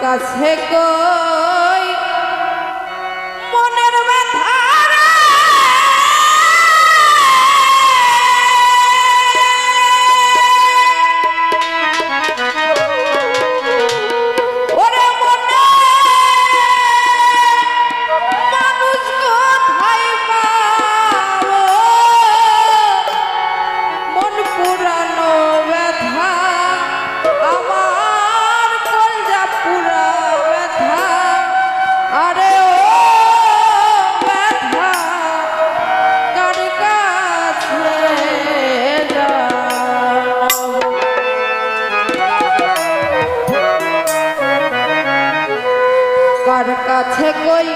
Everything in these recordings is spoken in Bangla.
কাছে কই কার কাছে কই?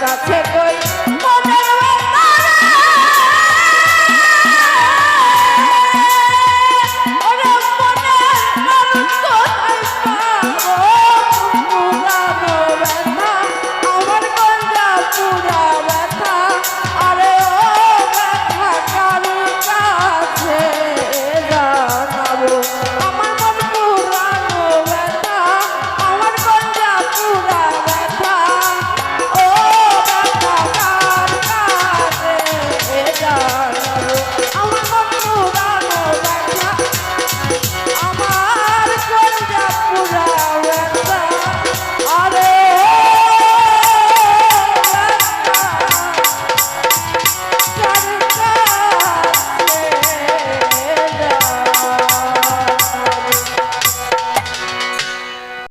কাছে কই